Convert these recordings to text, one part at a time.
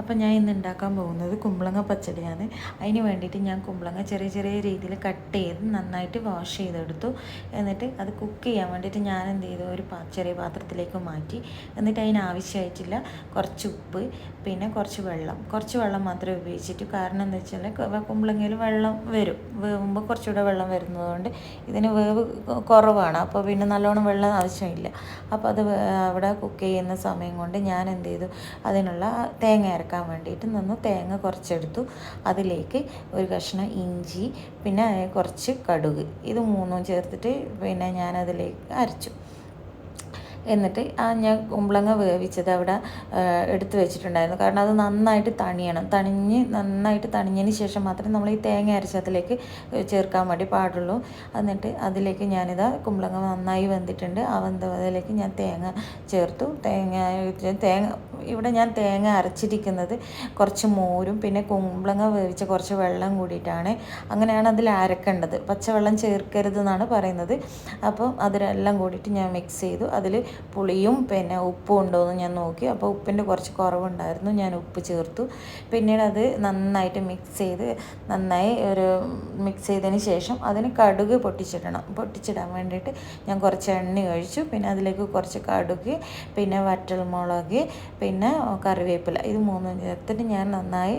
അപ്പം ഞാൻ ഇന്ന് ഉണ്ടാക്കാൻ പോകുന്നത് കുമ്പളങ്ങ പച്ചടിയാണ്. അതിന് വേണ്ടിയിട്ട് ഞാൻ കുമ്പളങ്ങ ചെറിയ ചെറിയ രീതിയിൽ കട്ട് ചെയ്ത് നന്നായിട്ട് വാഷ് ചെയ്തെടുത്തു. എന്നിട്ട് അത് കുക്ക് ചെയ്യാൻ വേണ്ടിയിട്ട് ഞാൻ എന്ത് ചെയ്തു? ഒരു ചെറിയ പാത്രത്തിലേക്ക് മാറ്റി. എന്നിട്ട് അതിന് കുറച്ച് ഉപ്പ് പിന്നെ കുറച്ച് വെള്ളം. കുറച്ച് വെള്ളം മാത്രമേ ഉപയോഗിച്ചിട്ട്. കാരണം എന്താ വെച്ചാൽ കുമ്പളങ്ങയിൽ വെള്ളം വരും. വേവുമ്പോൾ കുറച്ചുകൂടെ വെള്ളം വരുന്നതുകൊണ്ട് ഇതിന് വേവ് കുറവാണ്. അപ്പോൾ പിന്നെ നല്ലോണം വെള്ളം ആവശ്യമില്ല. അപ്പോൾ അത് അവിടെ കുക്ക് ചെയ്യുന്ന സമയം കൊണ്ട് ഞാൻ എന്ത് ചെയ്തു? അതിനുള്ള തേങ്ങ അരക്കാൻ വേണ്ടിയിട്ട് നിന്ന് തേങ്ങ കുറച്ചെടുത്തു. അതിലേക്ക് ഒരു കഷ്ണം ഇഞ്ചി പിന്നെ കുറച്ച് കടുക്. ഇത് മൂന്നും ചേർത്തിട്ട് പിന്നെ ഞാനതിലേക്ക് അരച്ചു. എന്നിട്ട് ആ ഞാൻ കുമ്പളങ്ങ വേവിച്ചത് അവിടെ എടുത്തു വെച്ചിട്ടുണ്ടായിരുന്നു. കാരണം അത് നന്നായിട്ട് തണിയണം. തണിഞ്ഞ് നന്നായിട്ട് തണിഞ്ഞതിന് ശേഷം മാത്രമേ നമ്മൾ ഈ തേങ്ങ അരച്ചതിലേക്ക് ചേർക്കാൻ വേണ്ടി പാടുള്ളൂ. എന്നിട്ട് അതിലേക്ക് ഞാനിതാ കുമ്പളങ്ങ നന്നായി വെന്തിട്ടുണ്ട്. ആ വെന്തതിലേക്ക് ഞാൻ തേങ്ങ ചേർത്തു. തേങ്ങ തേങ്ങ ഇവിടെ ഞാൻ തേങ്ങ അരച്ചിരിക്കുന്നത് കുറച്ച് മോരും പിന്നെ കുമ്പളങ്ങ വേവിച്ച കുറച്ച് വെള്ളം കൂടിയിട്ടാണ്. അങ്ങനെയാണ് അതിൽ അരക്കേണ്ടത്. പച്ചവെള്ളം ചേർക്കരുത് എന്നാണ് പറയുന്നത്. അപ്പം അതിലെല്ലാം കൂടിയിട്ട് ഞാൻ മിക്സ് ചെയ്തു. അതിൽ പുളിയും പിന്നെ ഉപ്പും ഉണ്ടോ എന്ന് ഞാൻ നോക്കി. അപ്പോൾ ഉപ്പിന്റെ കുറച്ച് കുറവുണ്ടായിരുന്നു. ഞാൻ ഉപ്പ് ചേർത്തു. പിന്നീട് അത് നന്നായിട്ട് മിക്സ് ചെയ്ത് നന്നായി ഒരു മിക്സ് ചെയ്തതിന് ശേഷം അതിന് കടുക് പൊട്ടിച്ചിടണം. പൊട്ടിച്ചിടാൻ വേണ്ടിയിട്ട് ഞാൻ കുറച്ച് എണ്ണ ഒഴിച്ചു. പിന്നെ അതിലേക്ക് കുറച്ച് കടുക് പിന്നെ വറ്റൽമുളക് പിന്നെ കറിവേപ്പില ഇത് മൂന്നും ചേർത്തിട്ട് ഞാൻ നന്നായി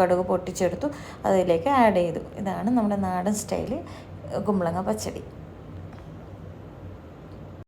കടുക് പൊട്ടിച്ചെടുത്തു. അതിലേക്ക് ആഡ് ചെയ്തു. ഇതാണ് നമ്മുടെ നാടൻ സ്റ്റൈൽ കുമ്പളങ്ങ പച്ചടി.